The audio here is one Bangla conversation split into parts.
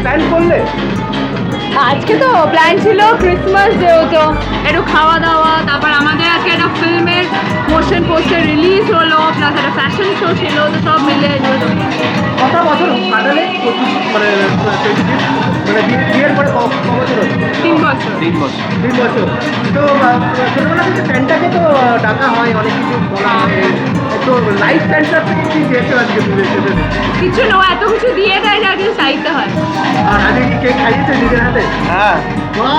প্ল্যান করলে? আজকে তো প্ল্যান ছিল ক্রিসমাস যেহেতু একটু খাওয়া দাওয়া তারপর আমাদের আজকে একটা ফিল্মের মোশন পোস্টার রিলিজ হলো প্লাস একটা ফ্যাশন শো ছিল তো সব মিলে কত বছর কাটালে? মানে মানে বিয়ের পরে? তিন বছর। তিন বছর। তিন বছর। তো ছোটবেলা থেকে প্ল্যানটাকে তো ডাকা হয় অনেক কিছু বলা হয়। তো লাইফ থেকে কি দিয়েছ আজকে কিছু নয় এত কিছু দিয়ে দেয় যা কিছু চাইতে হয়। আর আগে কি কেক খাইয়েছে নিজের হাতে? হ্যাঁ। না,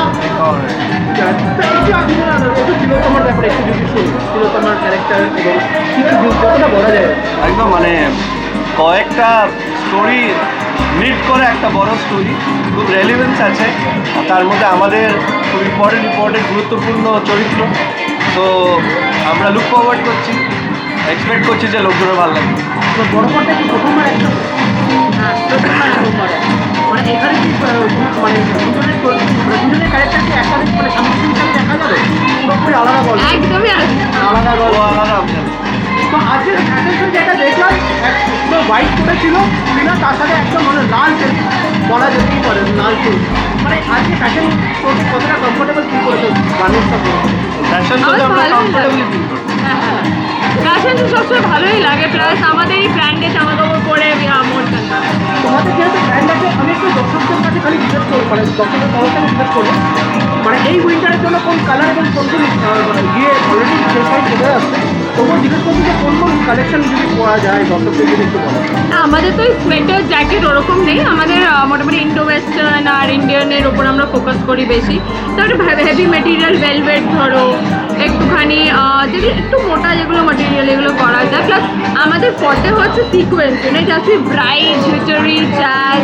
একদম মানে কয়েকটা স্টোরি লিড করে একটা বড় স্টোরি খুব রেলিভেন্স আছে। আর তার মধ্যে আমাদের খুব ইম্পর্টেন্ট ইম্পর্টেন্ট গুরুত্বপূর্ণ চরিত্র। তো আমরা লুক ফরওয়ার্ড করছি। এক্সপেক্ট করছি যে লোকগুলো ভালো লাগবে। তো বড় পর্দা কি প্রথমবার একদম প্রথমবার প্রথমবার। মানে এখানে কি মানে দুজনের মানে দুজনের ক্যারেক্টার কি একসাথে মানে স্বামী দেখা যাবে? পুরোপুরি আলাদা গল্প একদমই আলাদা। আলাদা গল্প আলাদা আপনার তো আজকে ফ্যাশন যেটা দেখলাম পুরো হোয়াইট তার সাথে একদম মানে লাল বলা যেতেই পারে লাল চুল মানে আজকে ফ্যাশন কতটা কমফোর্টেবল ফিল করেছ মানুষ সাথে ফ্যাশন শোতে আমরা কমফোর্টেবলি। ফিল করি ফ্যাশন তো সবসময় ভালোই লাগে প্লাস আমাদেরই ব্র্যান্ডের জামা কাপড় পরে মোট তোমাদের যেহেতু ব্র্যান্ড আছে আমি একটু দর্শকদের কাছে খালি জিজ্ঞেস করব মানে দর্শকদের জিজ্ঞেস করব মানে এই উইন্টারের জন্য কোন কালার এবং কোন কোন মানে গিয়ে অলরেডি চলে আসছে? তবুও জিজ্ঞেস করছি যে কোন কোন কালেকশন যদি পাওয়া যায় দর্শকদের যদি একটু বলো। আমাদের তো সোয়েটার জ্যাকেট ওরকম নেই আমাদের মোটামুটি ইন্ডো ওয়েস্টার্ন আর ইন্ডিয়ানের ওপর আমরা ফোকাস করি বেশি। তারপরে হেভি মেটেরিয়াল ভেলভেট ধরো একটুখানি যেগুলো একটু মোটা যেগুলো মেটেরিয়াল এগুলো করা যায়। প্লাস আমাদের ফটে হচ্ছে সিকোয়েন্স মানে just bright glittery jazz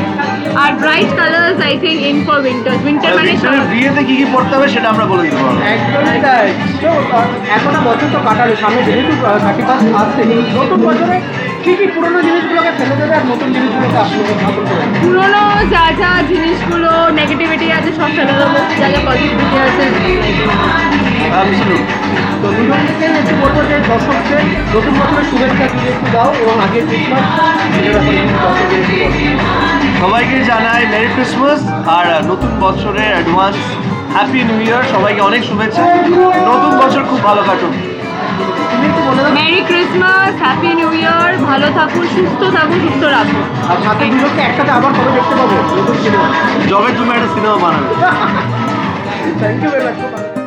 R bright colours I think in for winter winter মানে বিয়েতে কি কি পড়তে হবে সেটা আমরা বলে দিতে পারব। একদমই তাই। তো এখন বছর তো কাটালো সামনে যেহেতু থার্টি ফার্স্ট আসছে। নতুন বছরে কী কী পুরোনো জিনিসগুলোকে ফেলে দেবে আর নতুন জিনিসগুলোকে আসলে স্থাপন যা যা জিনিসগুলো নেগেটিভিটি আছে সব ফেলে দেবো। যা যা পজিটিভিটি আছে। তো দুজন একটু বলব যে দর্শকদের নতুন বছরের শুভেচ্ছা দিয়ে একটু দাও এবং আগের ক্রিসমাস এটার ব্যাপারে একটু দর্শকদের একটু বলো। সবাইকে জানাই মেরি ক্রিসমাস আর নতুন বছরের অ্যাডভান্স হ্যাপি নিউ ইয়ার সবাইকে অনেক শুভেচ্ছা। নতুন বছর খুব ভালো কাটুন ক্রিসমাস হ্যাপি নিউ ইয়ার ভালো থাকুন সুস্থ থাকুন সুস্থ রাখুন। আর সাথে দুজনকে একসাথে আবার কবে দেখতে পাবো? নতুন সিনেমা জবে তুমি একটা সিনেমা বানাবে। থ্যাংক ইউ ভেরি মাচ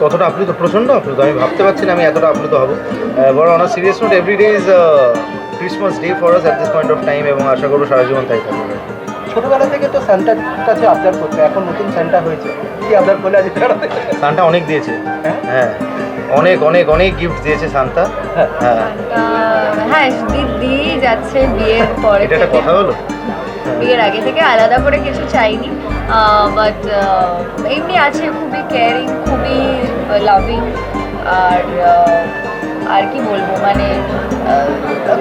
কতটা আপ্লুত প্রচণ্ড আপ্লুত। আমি ভাবতে পারছি না আমি এতটা আপ্লুত হব। বড় on serious note every day is Christmas day for us at this point of time এবং আশা করব সারা জীবন তাই থাকবে। ছোটবেলা থেকে তো স্যান্টার কাছে আবদার করতে এখন নতুন স্যান্টা হয়েছে। কি আবদার করলে আজ সান্টা অনেক দিয়েছে। হ্যাঁ? হ্যাঁ। অনেক অনেক অনেক গিফট দিয়েছে সান্তা হ্যাঁ। হ্যাঁ। দি- দিয়েই যাচ্ছে বিয়ের পরে এটা কথা হলো? বিয়ের আগে থেকে আলাদা করে কিছু চাইনি বাট এমনি আছে খুবই কেয়ারিং খুবই লাভিং আর আর কি বলব মানে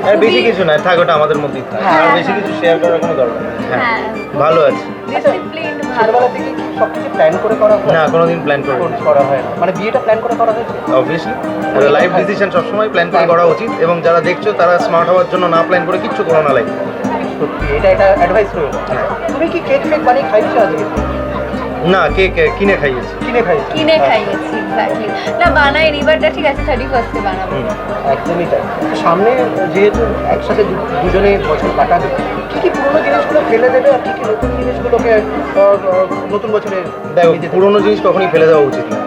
আর বেশি কিছু নয় থাক ওটা আমাদের মধ্যেই থাক। হ্যাঁ, আর বেশি হ্যাঁ। কিছু শেয়ার করার কোনো দরকার নেই। হ্যাঁ হ্যাঁ ভালো আছে। ডিসিপ্লিন ভালো। ছোটবেলা থেকে কি সব কিছু প্ল্যান করে করা হয়? না কোনোদিন প্ল্যান করে করা হয় না। মানে বিয়েটা প্ল্যান করে করা হয়েছে? অবভিয়াসলি লাইফ ডিসিশন সবসময় প্ল্যান করে করা উচিত এবং যারা দেখছ তারা স্মার্ট হওয়ার জন্য না প্ল্যান করে কিচ্ছু করো না লাইফ সত্যি এটা এটা অ্যাডভাইস রইল। হ্যাঁ। তুমি কি কেক ফেক বানিয়ে খাইছো আজকে? না কেক কিনে খাইয়েছি। কিনে খাইছো কিনে খাইয়েছি এক্স্যাক্টলি না বানাইনি বাট ঠিক আছে থার্টি ফার্স্টে বানাবো একদমই তাই। সামনে যেহেতু একসাথে দুজনে বছর কাটাবে কি কি পুরোনো জিনিসগুলো ফেলে দেবে আর কি কি নতুন জিনিসগুলোকে নতুন বছরে পুরোনো জিনিস কখনই ফেলে দেওয়া উচিত না।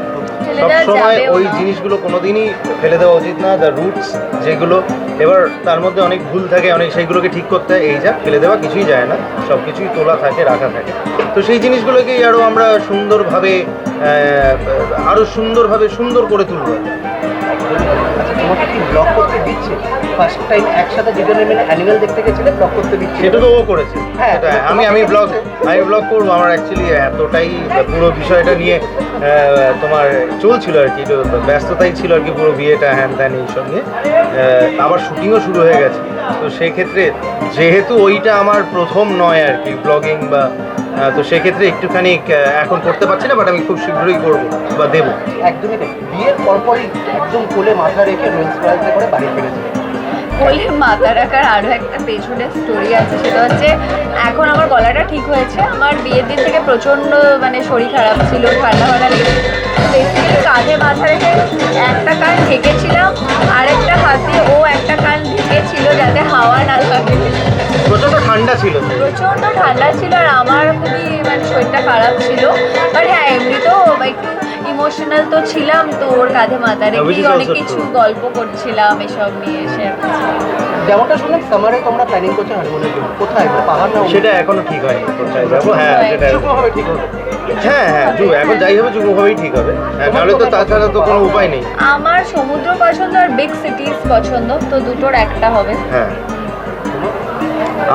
সবসময় ওই জিনিসগুলো কোনোদিনই ফেলে দেওয়া উচিত না। দ্য রুটস যেগুলো এবার তার মধ্যে অনেক ভুল থাকে, অনেক সেইগুলোকে ঠিক করতে হয়। এই যা, ফেলে দেওয়া কিছুই যায় না সব কিছুই তোলা থাকে, রাখা থাকে। তো সেই জিনিসগুলোকেই আরও আমরা সুন্দরভাবে আরও সুন্দরভাবে সুন্দর করে তুলব। তোমাকে কি ব্লগ করতে দিচ্ছে। ফার্স্ট টাইম একসাথে দুজনে মিলে অ্যানিমেল দেখতে গেছিলে ব্লগ করতে দিচ্ছে। সেটা তো ও করেছে। হ্যাঁ, আমি আমি ব্লগ আমি ব্লগ করব। আমার অ্যাকচুয়ালি এতটাই পুরো বিষয়টা নিয়ে তোমার চলছিল আর কি। ব্যস্ততাই ছিল আর কি পুরো বিয়েটা হ্যান ত্যান এইসব নিয়ে। আবার শুটিংও শুরু হয়ে গেছে। তো সেক্ষেত্রে যেহেতু ওইটা আমার প্রথম নয় আর কি ব্লগিং বা তো সেক্ষেত্রে একটুখানি এখন করতে পারছি না বাট আমি খুব শীঘ্রই করব বা দেবো। একদমই তাই। বিয়ের পরপরই একদম কোলে মাথা রেখে রোলস রয়েলসে করে বাড়ি ফিরেছে বলে মাথা রাখার আরও একটা পেছনের স্টোরি আছে সেটা হচ্ছে এখন আমার গলাটা ঠিক হয়েছে আমার বিয়ের দিন থেকে প্রচণ্ড মানে শরীর খারাপ ছিল ঠান্ডা ফান্ডা লেগেছে বেসিক্যালি কাঁধে মাথা রেখে একটা কান ঢেকেছিলাম আর একটা হাত দিয়ে ও একটা কান ঢেকেছিল যাতে হাওয়া না লাগে। প্রচণ্ড ঠান্ডা ছিল। তো। প্রচণ্ড ঠান্ডা ছিল আর আমার খুবই মানে শরীরটা খারাপ ছিল। বাট হ্যাঁ এমনিতেও একটু ইমোশনাল তো ছিলাম তো ওর কাঁধে মাথা Which রেখে অনেক কিছু গল্প করছিলাম এসব নিয়ে এসে যেমনটা শুনলাম সামারে তোমরা প্ল্যানিং করছ হানিমুনের জন্য। কোথায়? মানে পাহাড় না সেটা এখনও ঠিক হয়নি। কোথায় যাব? হ্যাঁ সেটা ঠিক হবে। হ্যাঁ হ্যাঁ এখন যাই হবে যুগভাবেই ঠিক হবে। হ্যাঁ নাহলে তো তাছাড়া তো কোনো উপায় নেই। আমার সমুদ্র পছন্দ আর বিগ সিটিজ পছন্দ তো দুটোর একটা হবে। হ্যাঁ।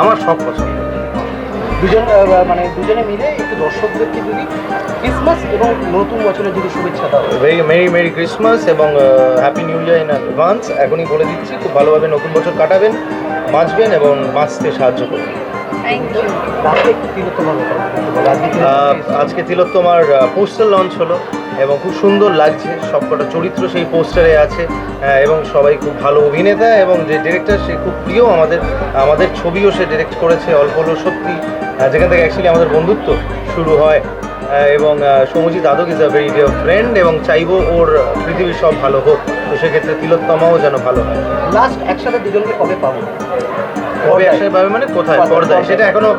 আমার সব পছন্দ। দুজন মানে দুজনে মিলে একটু দর্শকদেরকে যদি ক্রিসমাস এবং নতুন বছরের যদি শুভেচ্ছা দাও। ভেরি মেরি মেরি ক্রিসমাস এবং happy new year in advance এখনই বলে দিচ্ছি খুব ভালোভাবে নতুন বছর কাটাবেন বাঁচবেন এবং বাঁচতে সাহায্য করবেন। আজকে তিলোত্তমার পোস্টার লঞ্চ হলো। এবং খুব সুন্দর লাগছে, সবকটা চরিত্র সেই পোস্টারে আছে এবং সবাই খুব ভালো অভিনেতা এবং যে ডিরেক্টর সে খুব প্রিয় আমাদের আমাদের ছবিও সে ডিরেক্ট করেছে, অল্প হলেও সত্যি যেখান থেকে অ্যাকচুয়ালি আমাদের বন্ধুত্ব শুরু হয় এবং Soumajit Adak is a very dear friend এবং চাইব ওর পৃথিবীর সব ভালো হোক। তো সেক্ষেত্রে তিলোত্তমাও যেন ভালো হয়। লাস্ট একসাথে দুজনকে কবে পাবো? আসে পাবে মানে কোথায় পর্দায়। সেটা এখনও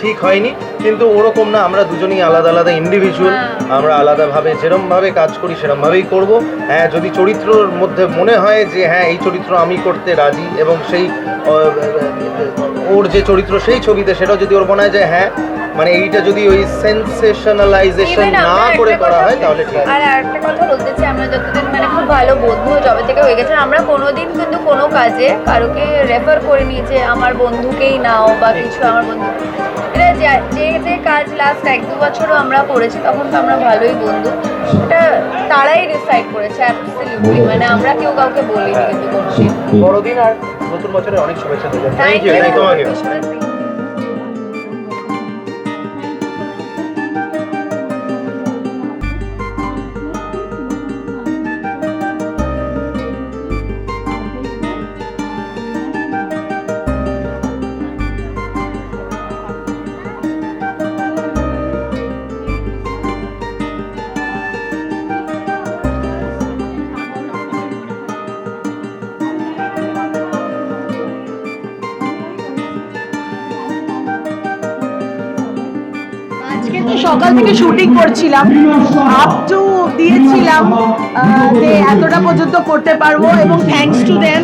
ঠিক হয়নি কিন্তু ওরকম না আমরা দুজনেই আলাদা আলাদা ইন্ডিভিজুয়াল। আমরা আলাদাভাবে যেরমভাবে কাজ করি সেরমভাবেই করব হ্যাঁ যদি চরিত্রর মধ্যে মনে হয় যে হ্যাঁ এই চরিত্র আমি করতে রাজি এবং সেই ওর যে চরিত্র সেই ছবিতে সেটাও যদি ওর মনে হয় যে হ্যাঁ মানে এইটা যদি ওই সেন্সেশনালাইজেশন না করে করা হয় তাহলে ঠিক আর একটা কথা বলতে চাই ভালো বন্ধু জবে থেকে হয়ে গেছে আমরা কোনোদিন কিন্তু কোনো কাজে কারোকে রেফার করিনি যে আমার বন্ধুকেই নাও বা কিছু আমার বন্ধু। এটা যা- যে যে কাজ লাস্ট এক দু বছরও আমরা করেছি তখন তো আমরা ভালোই বন্ধু। এটা তারাই ডিসাইড করেছে অ্যাবসলিউটলি মানে আমরা কেউ কাউকে বলিনি কিন্তু কোনোদিন। বড়দিন আর নতুন বছরের অনেক শুভেচ্ছা থ্যাংক ইউ আজকে সকাল থেকে শুটিং করছিলাম। আপ টু দিয়েছিলাম যে এতটা পর্যন্ত করতে পারব এবং thanks to then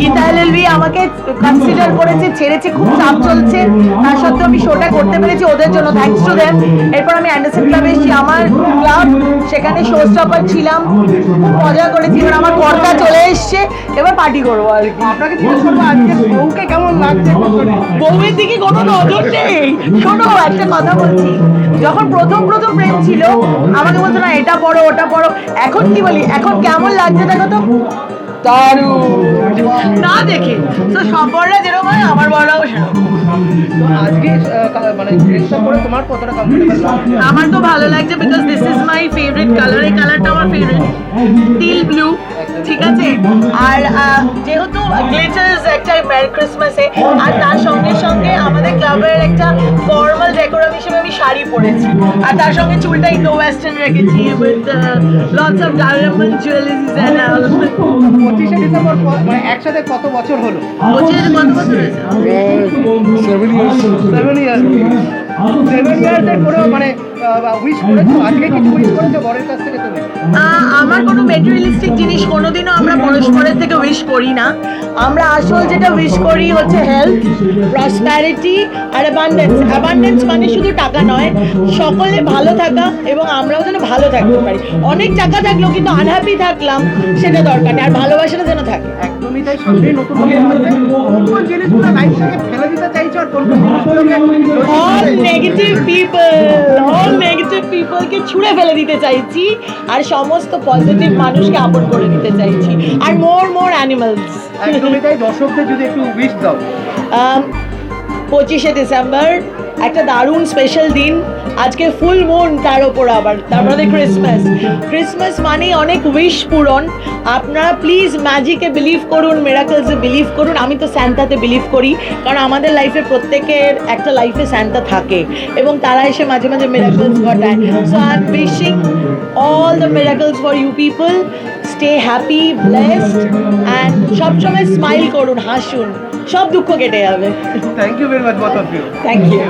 Geeta LLV আমাকে কনসিডার করেছে, ছেড়েছে, খুব চাপ চলছে। তার সত্ত্বেও আমি শোটা করতে পেরেছি ওদের জন্য। থ্যাঙ্কস টু দেন এরপর আমি অ্যান্ডারসন ক্লাবে এসেছি, আমার ক্লাব সেখানে শো স্টপার ছিলাম। খুব মজা করেছি। এবার আমার কর্তা চলে এসছে। এবার পার্টি করব আর কি। আপনাকে বউকে কেমন লাগছে? বউয়ের দিকে কোনো নজর নেই। শোনো, একটা কথা বলছি। যখন প্রথম প্রথম প্রেম ছিল, আমাকে বলতো, না, এটা পড়ো ওটা পড়ো এখন কি বলি? এখন কেমন লাগছে দেখো তো? দারুণ। না দেখে। তো সব বড়রা যেরকম হয় আমার বড়রাও সেরকম। আজকে মানে ড্রেসটা পরে তোমার কতটা কমফোর্টেবল আমার তো ভালো লাগছে because this is my favourite colour এই কালারটা আমার ফেভারিট টিল ব্লু ঠিক আছে? আর যেহেতু গ্লিটার্স একটা মেরি ক্রিসমাসে আর তার সঙ্গে সঙ্গে আমাদের ক্লাবের একটা ফর্মাল ডেকোরাম হিসেবে শাড়ি পরেছি। আর তার সঙ্গে চুলটা ইন্দো ওয়েস্টার্ন রেখেছি with lots of diamond jewelleries and all পঁচিশে ডিসেম্বর মানে একসাথে কত বছর হলো? পঁচিশে কত বছর হয়েছে? সেভেন ইয়ার্স সেভেন ইয়ার্স এর পুরো মানে উইশ করেছ? আজকে কিছু উইশ করেছ? বরের কাছ থেকে তুমি? আমার কোনো মেটেরিয়ালিস্টিক জিনিস কোনোদিনও আমরা পরস্পরের থেকে উইশ করি না। আমরা আসল যেটা উইশ করি হচ্ছে হেলথ প্রসপ্যারিটি আর অ্যাবান্ডেন্স অ্যাবান্ডেন্স মানে শুধু টাকা নয় সকলে ভালো থাকা এবং আমরাও যেন ভালো থাকতে পারি। অনেক টাকা থাকলেও কিন্তু আনহ্যাপি থাকলাম সেটা দরকার নেই। আর ভালোবাসাটা যেন থাকে। একদমই তাই নতুন কোন কোন জিনিসগুলো লাইফ থেকে ফেলে দিতে চাইছো আর কোন কোন জিনিসগুলোকে অল নেগেটিভ পিপলকে ছুঁড়ে ফেলে দিতে চাইছি আর সমস্ত পজিটিভ মানুষকে আপন করে দিতে চাইছি। আর মোর মোর অ্যানিমালস একদমই তাই দর্শকদের যদি একটু উইশ দাও। পঁচিশে ডিসেম্বর একটা দারুণ স্পেশাল দিন। আজকে ফুল মুন তার ওপর আবার তারপরে ক্রিসমাস ক্রিসমাস মানে অনেক উইশ পূরণ। আপনারা প্লিজ ম্যাজিকে বিলিভ করুন মেরাকলসে বিলিভ করুন। আমি তো স্যান্তাতে বিলিভ করি কারণ আমাদের লাইফে প্রত্যেকের একটা লাইফে স্যান্তা থাকে এবং তারা এসে মাঝে মাঝে মেরাকলস ঘটায়। So I am wishing all the miracles for you people stay happy blessed and সবসময় স্মাইল করুন হাসুন। সব দুঃখ কেটে যাবে। Thank you very much both of you thank you